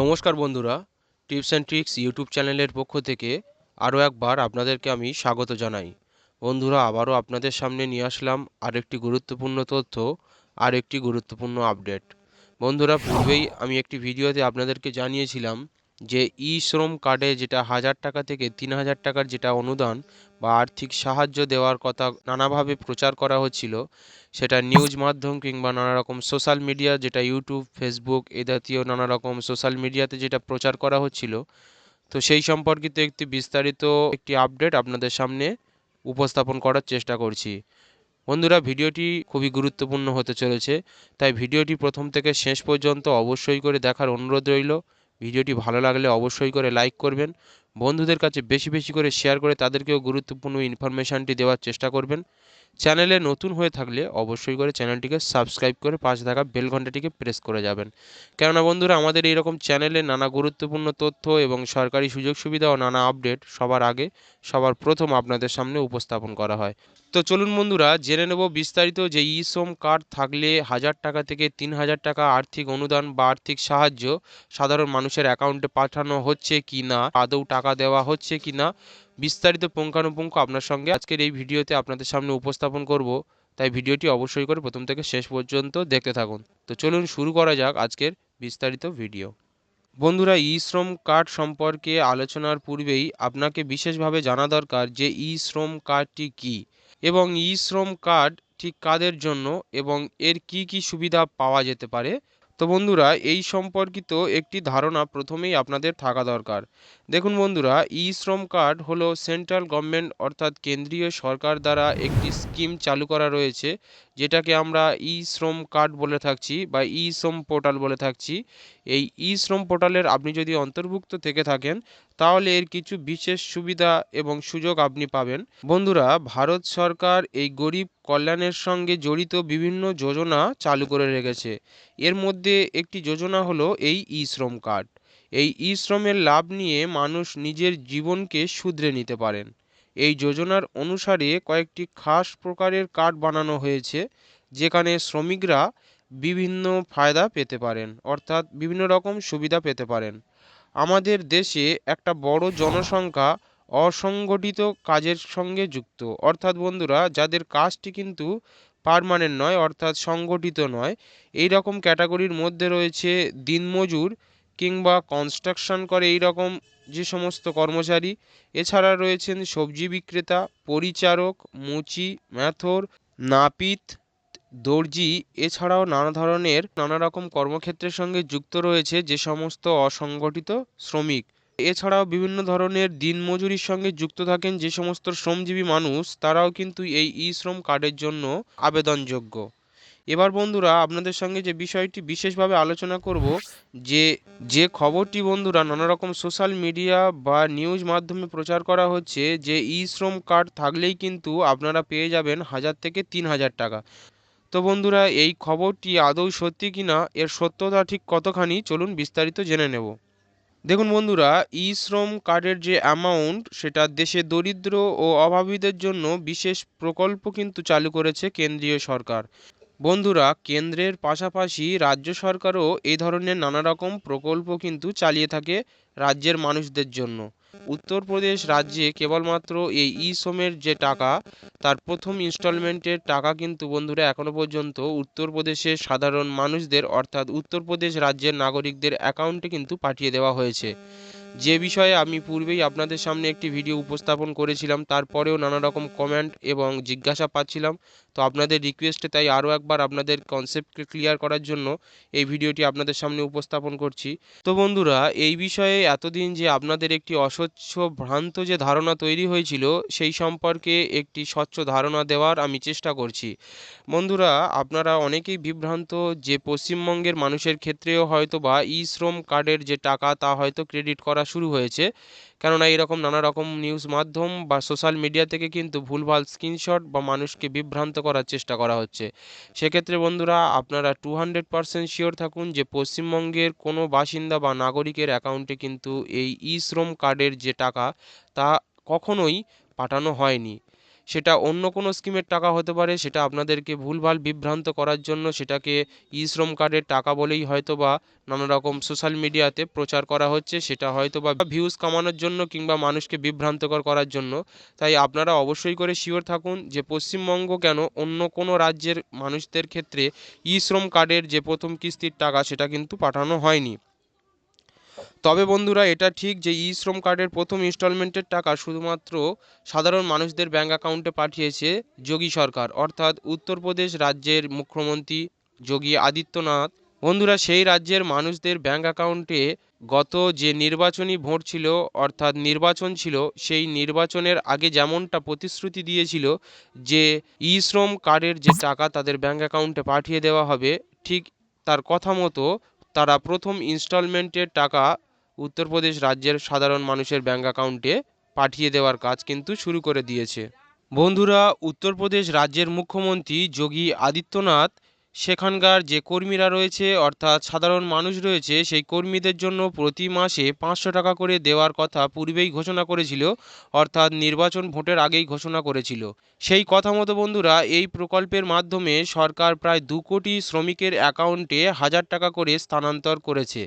নমস্কার বন্ধুরা, tips and tricks YouTube চ্যানেলের পক্ষ থেকে আরও একবার আপনাদেরকে আমি স্বাগত জানাই। বন্ধুরা, আবারও আপনাদের সামনে নিয়ে আসলাম আরেকটি গুরুত্বপূর্ণ তথ্য আর একটি গুরুত্বপূর্ণ আপডেট। বন্ধুরা, পূর্বেই আমি একটি ভিডিওতে আপনাদেরকে জানিয়েছিলাম যে ই শ্রম কার্ডে যেটা হাজার টাকা থেকে তিন হাজার টাকার যেটা অনুদান বা আর্থিক সাহায্য দেওয়ার কথা নানাভাবে প্রচার করা হচ্ছিল, সেটা নিউজ মাধ্যম কিংবা নানা রকম সোশ্যাল মিডিয়া যেটা ইউটিউব ফেসবুক এ জাতীয় নানা রকম সোশ্যাল মিডিয়াতে যেটা প্রচার করা হচ্ছিল। তো সেই সম্পর্কিত একটি বিস্তারিত একটি আপডেট আপনাদের সামনে উপস্থাপন করার চেষ্টা করছি। বন্ধুরা, ভিডিওটি খুবই গুরুত্বপূর্ণ হতে চলেছে, তাই ভিডিওটি প্রথম থেকে শেষ পর্যন্ত অবশ্যই করে দেখার অনুরোধ রইল। ভিডিওটি ভালো লাগলে অবশ্যই করে লাইক করবেন। বন্ধুদের কাছে বেশি বেশি করে শেয়ার করে তাদেরকেও গুরুত্বপূর্ণ ইনফরমেশানটি দেওয়ার চেষ্টা করবেন। চ্যানেলে নতুন হয়ে থাকলে অবশ্যই করে চ্যানেলটিকে সাবস্ক্রাইব করে পাশে থাকা বেল ঘন্টাটিকে প্রেস করে যাবেন। কেননা বন্ধুরা, আমাদের এইরকম চ্যানেলে নানা গুরুত্বপূর্ণ তথ্য এবং সরকারি সুযোগ সুবিধা ও নানা আপডেট সবার আগে, সবার প্রথম আপনাদের সামনে উপস্থাপন করা হয়। তো চলুন বন্ধুরা, জেনে নেব বিস্তারিত যে ই শ্রম কার্ড থাকলে হাজার টাকা থেকে তিন হাজার টাকা আর্থিক অনুদান বা আর্থিক সাহায্য সাধারণ মানুষের অ্যাকাউন্টে পাঠানো হচ্ছে কি না আদৌ টাকা দেওয়া হচ্ছে কি না বিস্তারিত পুঙ্খানুপুঙ্খ আপনার সঙ্গে আজকের এই ভিডিওতে আপনাদের সামনে উপস্থাপন করব। তাই ভিডিওটি অবশ্যই করে প্রথম থেকে শেষ পর্যন্ত দেখতে থাকুন। তো চলুন শুরু করা যাক আজকের বিস্তারিত ভিডিও। বন্ধুরা ই শ্রম কার্ড সম্পর্কে আলোচনার পূর্বেই আপনাকে বিশেষভাবে জানা দরকার যে ই শ্রম কার্ডটি কী এবং ই শ্রম কার্ড ঠিক কাদের জন্য এবং এর কি কি সুবিধা পাওয়া যেতে পারে তো বন্ধুরা, এই সম্পর্কিত একটি ধারণা প্রথমেই আপনাদের থাকা দরকার। দেখুন বন্ধুরা, ই শ্রম কার্ড হলো সেন্ট্রাল গভর্নমেন্ট অর্থাৎ কেন্দ্রীয় সরকার দ্বারা একটি স্কিম চালু করা রয়েছে। যেটাকে আমরা ই শ্রম কার্ড বলে থাকছি বা ই শ্রম পোর্টাল বলে থাকছি। এই ই শ্রম পোর্টালের আপনি যদি অন্তর্ভুক্ত থেকে থাকেন, তাহলে এর কিছু বিশেষ সুবিধা এবং সুযোগ আপনি পাবেন। বন্ধুরা, ভারত সরকার এই গরিব কল্যাণের সঙ্গে জড়িত বিভিন্ন যোজনা চালু করে রেখেছে। এর মধ্যে একটি যোজনা হলো এই ই শ্রম কার্ড। এই ই শ্রমের লাভ নিয়ে মানুষ নিজের জীবনকে শুধরে নিতে পারেন। এই যোজনার অনুসারে কয়েকটি খাস প্রকারের কার্ড বানানো হয়েছে, যেখানে শ্রমিকরা বিভিন্ন ফায়দা পেতে পারেন, অর্থাৎ বিভিন্ন রকম সুবিধা পেতে পারেন। আমাদের দেশে একটা বড় জনসংখ্যা অসংগঠিত কাজের সঙ্গে যুক্ত। অর্থাৎ বন্ধুরা, যাদের কাজটি কিন্তু পারমানেন্ট নয়, অর্থাৎ সংগঠিত নয়, এই রকম ক্যাটাগরির মধ্যে রয়েছে দিনমজুর কিংবা কনস্ট্রাকশন করে এই রকম যে সমস্ত কর্মচারী। এছাড়া রয়েছেন সবজি বিক্রেতা, পরিচারক, মুচি, ম্যাথর, নাপিত, দর্জি, এছাড়াও নানা ধরনের নানা রকম কর্মক্ষেত্রের সঙ্গে যুক্ত রয়েছে যে সমস্ত অসংগঠিত শ্রমিক। এছাড়াও বিভিন্ন ধরনের দিনমজুরির সঙ্গে যুক্ত থাকেন যে সমস্ত শ্রমজীবী মানুষ, তারাও কিন্তু এই ই শ্রম কার্ডের জন্য আবেদনযোগ্য। এবার বন্ধুরা আপনাদের সঙ্গে যে বিষয়টি বিশেষভাবে আলোচনা করব, যে যে খবরটি বন্ধুরা নানা রকম সোশ্যাল মিডিয়া বা নিউজ মাধ্যমে প্রচার করা হচ্ছে, যে ই শ্রম কার্ড থাকলেই কিন্তু আপনারা পেয়ে যাবেন হাজার থেকে তিন হাজার টাকা। তো বন্ধুরা, এই খবরটি আদৌ সত্যি কিনা, এর সত্যতা ঠিক কতখানি, চলুন বিস্তারিত জেনে নেব। দেখুন বন্ধুরা, ই শ্রম কার্ডের যে অ্যামাউন্ট সেটা দেশে দরিদ্র ও অভাবীদের জন্য বিশেষ প্রকল্প কিন্তু চালু করেছে কেন্দ্রীয় সরকার। বন্ধুরা, কেন্দ্রের পাশাপাশি রাজ্য সরকারও এই ধরনের নানা রকম প্রকল্প কিন্তু চালিয়ে থাকে রাজ্যের মানুষদের জন্য। উত্তরপ্রদেশ রাজ্যে কেবলমাত্র এই ই শ্রমের যে টাকা, তার প্রথম ইনস্টলমেন্টের টাকা কিন্তু বন্ধুরা এখনও পর্যন্ত উত্তরপ্রদেশের সাধারণ মানুষদের, অর্থাৎ উত্তরপ্রদেশ রাজ্যের নাগরিকদের অ্যাকাউন্টে কিন্তু পাঠিয়ে দেওয়া হয়েছে। যে বিষয়ে আমি পূর্বেই আপনাদের সামনে একটি ভিডিও উপস্থাপন করেছিলাম, তারপরেও নানা রকম কমেন্ট এবং জিজ্ঞাসা পাচ্ছিলাম। তো আপনাদের রিকোয়েস্টে তাই আরও একবার আপনাদের কনসেপ্টকে ক্লিয়ার করার জন্য এই ভিডিওটি আপনাদের সামনে উপস্থাপন করছি। তো বন্ধুরা, এই বিষয়ে এতদিন যে আপনাদের একটি অস্বচ্ছ ভ্রান্ত যে ধারণা তৈরি হয়েছিল, সেই সম্পর্কে একটি স্বচ্ছ ধারণা দেওয়ার আমি চেষ্টা করছি। বন্ধুরা, আপনারা অনেকেই বিভ্রান্ত যে পশ্চিমবঙ্গের মানুষের ক্ষেত্রেও হয়তো বা ই শ্রম কার্ডের যে টাকা, তা হয়তো ক্রেডিট করা শুরু হয়েছে। কেননা এরকম নানা রকম নিউজ মাধ্যম বা সোশ্যাল মিডিয়া থেকে কিন্তু ভুলভাল স্ক্রিনশট বা মানুষকে বিভ্রান্ত করার চেষ্টা করা হচ্ছে। সেক্ষেত্রে বন্ধুরা, আপনারা টু হান্ড্রেড পারসেন্ট শিওর থাকুন যে পশ্চিমবঙ্গের কোনো বাসিন্দা বা নাগরিকের অ্যাকাউন্টে কিন্তু এই ই শ্রম কার্ডের যে টাকা, তা কখনোই পাঠানো হয়নি। সেটা অন্য কোনো স্কিমের টাকা হতে পারে, সেটা আপনাদেরকে ভুলভাল বিভ্রান্ত করার জন্য সেটাকে ই শ্রম কার্ডের টাকা বলেই হয়তো বা নানা রকম সোশ্যাল মিডিয়াতে প্রচার করা হচ্ছে, সেটা হয়তো বা ভিউজ কামানোর জন্য কিংবা মানুষকে বিভ্রান্তকর করার জন্য। তাই আপনারা অবশ্যই করে শিওর থাকুন যে পশ্চিমবঙ্গ কেন অন্য কোনো রাজ্যের মানুষদের ক্ষেত্রে ই শ্রম কার্ডের যে প্রথম কিস্তির টাকা সেটা কিন্তু পাঠানো হয়নি। তবে বন্ধুরা, এটা ঠিক যে ই শ্রম কার্ডের প্রথম ইনস্টলমেন্টের টাকা শুধুমাত্র সাধারণ মানুষদের ব্যাঙ্ক অ্যাকাউন্টে পাঠিয়েছে যোগী সরকার, অর্থাৎ উত্তরপ্রদেশ রাজ্যের মুখ্যমন্ত্রী যোগী আদিত্যনাথ। বন্ধুরা, সেই রাজ্যের মানুষদের ব্যাঙ্ক অ্যাকাউন্টে গত যে নির্বাচনী ভোট ছিল, অর্থাৎ নির্বাচন ছিল, সেই নির্বাচনের আগে যেমনটা প্রতিশ্রুতি দিয়েছিল যে ই শ্রম কার্ডের যে টাকা তাদের ব্যাঙ্ক অ্যাকাউন্টে পাঠিয়ে দেওয়া হবে, ঠিক তার কথা মতো তারা প্রথম ইনস্টলমেন্টের টাকা উত্তরপ্রদেশ রাজ্যের সাধারণ মানুষের ব্যাঙ্ক অ্যাকাউন্টে পাঠিয়ে দেওয়ার কাজ কিন্তু শুরু করে দিয়েছে। বন্ধুরা উত্তরপ্রদেশ রাজ্যের মুখ্যমন্ত্রী যোগী আদিত্যনাথ সেখানকার যে কর্মীরা রয়েছে, অর্থাৎ সাধারণ মানুষ রয়েছে, সেই কর্মীদের জন্য প্রতি মাসে পাঁচশো টাকা করে দেওয়ার কথা পূর্বেই ঘোষণা করেছিল, অর্থাৎ নির্বাচন ভোটের আগেই ঘোষণা করেছিল। সেই কথা মতো বন্ধুরা, এই প্রকল্পের মাধ্যমে সরকার প্রায় দু কোটি শ্রমিকের অ্যাকাউন্টে হাজার টাকা করে স্থানান্তর করেছে।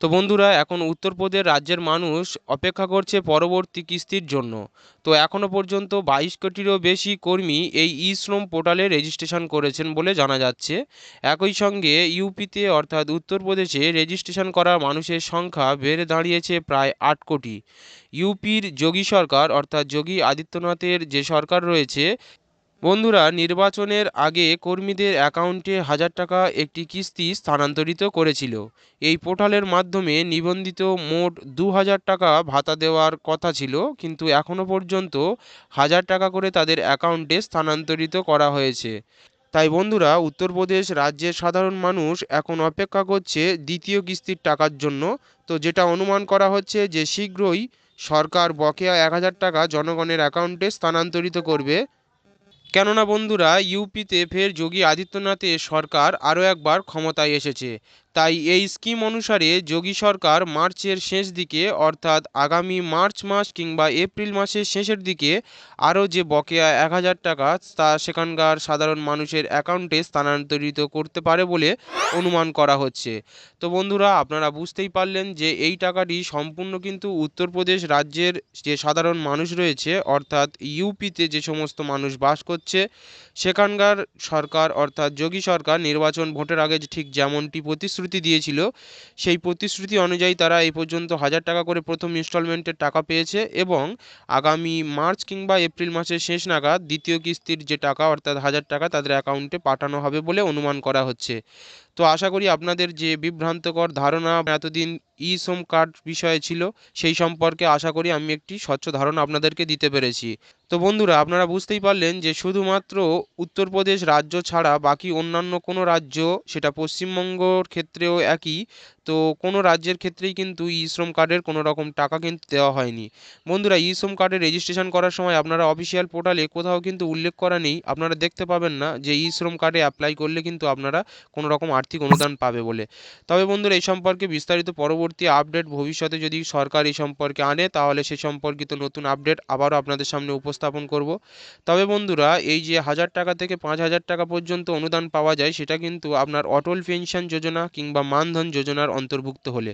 তো বন্ধুরা, এখন উত্তরপ্রদেশ রাজ্যের মানুষ অপেক্ষা করছে পরবর্তী কিস্তির জন্য। তো এখনও পর্যন্ত বাইশ কোটিরও বেশি কর্মী এই ই শ্রম পোর্টালে রেজিস্ট্রেশন করেছেন বলে জানা যাচ্ছে। একই সঙ্গে ইউপিতে অর্থাৎ উত্তরপ্রদেশে রেজিস্ট্রেশন করা মানুষের সংখ্যা বেড়ে দাঁড়িয়েছে প্রায় আট কোটি। ইউপির যোগী সরকার অর্থাৎ যোগী আদিত্যনাথের যে সরকার রয়েছে বন্ধুরা, নির্বাচনের আগে কর্মীদের অ্যাকাউন্টে হাজার টাকা একটি কিস্তি স্থানান্তরিত করেছিল। এই পোর্টালের মাধ্যমে নিবন্ধিত মোট দু হাজার টাকা ভাতা দেওয়ার কথা ছিল, কিন্তু এখনও পর্যন্ত হাজার টাকা করে তাদের অ্যাকাউন্টে স্থানান্তরিত করা হয়েছে। তাই বন্ধুরা, উত্তরপ্রদেশ রাজ্যের সাধারণ মানুষ এখন অপেক্ষা করছে দ্বিতীয় কিস্তির টাকার জন্য। তো যেটা অনুমান করা হচ্ছে যে, শীঘ্রই সরকার বকেয়া এক হাজার টাকা জনগণের অ্যাকাউন্টে স্থানান্তরিত করবে। কেননা বন্ধুরা ইউপিতে ফের যোগী আদিত্যনাথের সরকার আরও একবার ক্ষমতায় এসেছে। তাই এই স্কিম অনুসারে যোগী সরকার মার্চের শেষ দিকে, অর্থাৎ আগামী মার্চ মাস কিংবা এপ্রিল মাসের শেষের দিকে, আরও যে বকেয়া এক হাজার টাকা তা সেখানকার সাধারণ মানুষের অ্যাকাউন্টে স্থানান্তরিত করতে পারে বলে অনুমান করা হচ্ছে। তো বন্ধুরা, আপনারা বুঝতেই পারলেন যে এই টাকাটি সম্পূর্ণ কিন্তু উত্তরপ্রদেশ রাজ্যের যে সাধারণ মানুষ রয়েছে, অর্থাৎ ইউপিতে যে সমস্ত মানুষ বাস করছে, সেখানকার সরকার, অর্থাৎ যোগী সরকার নির্বাচন ভোটের আগে ঠিক যেমনটি প্রতিশ্রুতি দিয়েছিল। সেই প্রতিশ্রুতি অনুযায়ী তারা এই পর্যন্ত হাজার টাকা করে প্রথম ইনস্টলমেন্টের টাকা পেয়েছে এবং আগামী মার্চ কিংবা এপ্রিল মাসের শেষ নাগাদ দ্বিতীয় কিস্তির যে টাকা, অর্থাৎ হাজার টাকা, তাদের অ্যাকাউন্টে পাঠানো হবে বলে অনুমান করা হচ্ছে। তো আশা করি আপনাদের যে বিভ্রান্তকর ধারণা এতদিন ই শ্রম কার্ড বিষয়ে ছিল, সেই সম্পর্কে আশা করি আমি একটি স্বচ্ছ ধারণা আপনাদেরকে দিতে পেরেছি। তো বন্ধুরা, আপনারা বুঝতেই পারলেন যে শুধুমাত্র উত্তরপ্রদেশ রাজ্য ছাড়া বাকি অন্যান্য কোনো রাজ্য, সেটা পশ্চিমবঙ্গর ক্ষেত্রেও একই তো কোনো রাজ্যের ক্ষেত্রেই কিন্তু ই শ্রম কার্ডের কোনো রকম টাকা কিন্তু দেওয়া হয়নি। বন্ধুরা, ই শ্রম কার্ডের রেজিস্ট্রেশন করার সময় আপনারা অফিসিয়াল পোর্টালে কোথাও কিন্তু উল্লেখ করা নেই। আপনারা দেখতে পাবেন না যে ই শ্রম কার্ডে অ্যাপ্লাই করলে কিন্তু আপনারা কোনো রকম আর্থিক অনুদান পাবে বলে। তবে বন্ধুরা, এই সম্পর্কে বিস্তারিত পরবর্তী আপডেট ভবিষ্যতে যদি সরকার এই সম্পর্কে আনে, তাহলে সে সম্পর্কিত নতুন আপডেট আবারও আপনাদের সামনে উপস্থাপন করব। তবে বন্ধুরা, এই যে হাজার টাকা থেকে পাঁচ হাজার টাকা পর্যন্ত অনুদান পাওয়া যায়, সেটা কিন্তু আপনার অটল পেনশন যোজনা কিংবা মানধন যোজনার অন্তর্ভুক্ত হলে।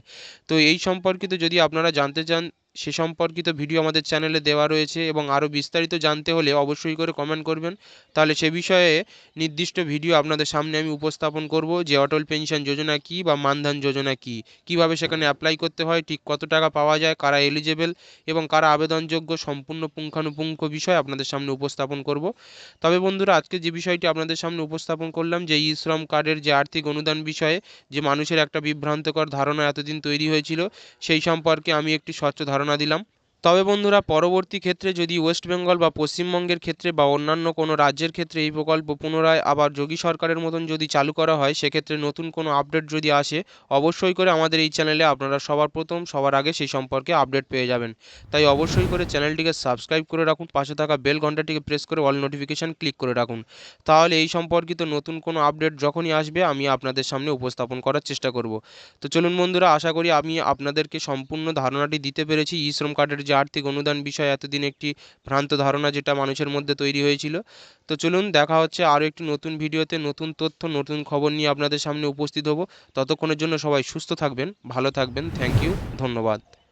তো এই সম্পর্কিত যদি আপনারা জানতে চান সে সম্পর্কিত ভিডিও আমাদের চ্যানেলে দেওয়া রয়েছে এবং আরও বিস্তারিত জানতে হলে অবশ্যই করে কমেন্ট করবেন। তাহলে সে বিষয়ে নির্দিষ্ট ভিডিও আপনাদের সামনে আমি উপস্থাপন করব যে অটল পেনশন যোজনা কী বা মানধন যোজনা কী? কীভাবে সেখানে অ্যাপ্লাই করতে হয়? ঠিক কত টাকা পাওয়া যায়? কারা এলিজেবল এবং কারা আবেদনযোগ্য? সম্পূর্ণ পুঙ্খানুপুঙ্খ বিষয় আপনাদের সামনে উপস্থাপন করব। তবে বন্ধুরা, আজকে যে বিষয়টি আপনাদের সামনে উপস্থাপন করলাম, যে ই শ্রম কার্ডের যে আর্থিক অনুদান বিষয়ে যে মানুষের একটা বিভ্রান্তকর ধারণা এতদিন তৈরি হয়েছিল, সেই সম্পর্কে আমি একটি স্বচ্ছ ধারণা দিলাম। তবে বন্ধুরা, পরবর্তী ক্ষেত্রে যদি ওয়েস্ট বেঙ্গল বা পশ্চিমবঙ্গের ক্ষেত্রে বা অন্যান্য কোনো রাজ্যের ক্ষেত্রে এই প্রকল্প পুনরায় আবার যোগী সরকারের মতন যদি চালু করা হয়, সেক্ষেত্রে নতুন কোনো আপডেট যদি আসে, অবশ্যই করে আমাদের এই চ্যানেলে আপনারা সবার প্রথম, সবার আগে সেই সম্পর্কে আপডেট পেয়ে যাবেন। তাই অবশ্যই করে চ্যানেলটিকে সাবস্ক্রাইব করে রাখুন, পাশে থাকা বেল ঘন্টাটিকে প্রেস করে অল নোটিফিকেশান ক্লিক করে রাখুন। তাহলে এই সম্পর্কিত নতুন কোনো আপডেট যখনই আসবে, আমি আপনাদের সামনে উপস্থাপন করার চেষ্টা করব। তো চলুন বন্ধুরা, আশা করি আমি আপনাদেরকে সম্পূর্ণ ধারণাটি দিতে পেরেছি ই শ্রম কার্ডের যে আর্থিক অনুদান বিষয়ে এতদিন একটি ভ্রান্ত ধারণা যেটা মানুষের মধ্যে তৈরি হয়েছিল। তো চলুন দেখা হচ্ছে আরও একটি নতুন ভিডিওতে নতুন তথ্য, নতুন খবর নিয়ে আপনাদের সামনে উপস্থিত হব। ততক্ষণের জন্য সবাই সুস্থ থাকবেন, ভালো থাকবেন। থ্যাংক ইউ ধন্যবাদ।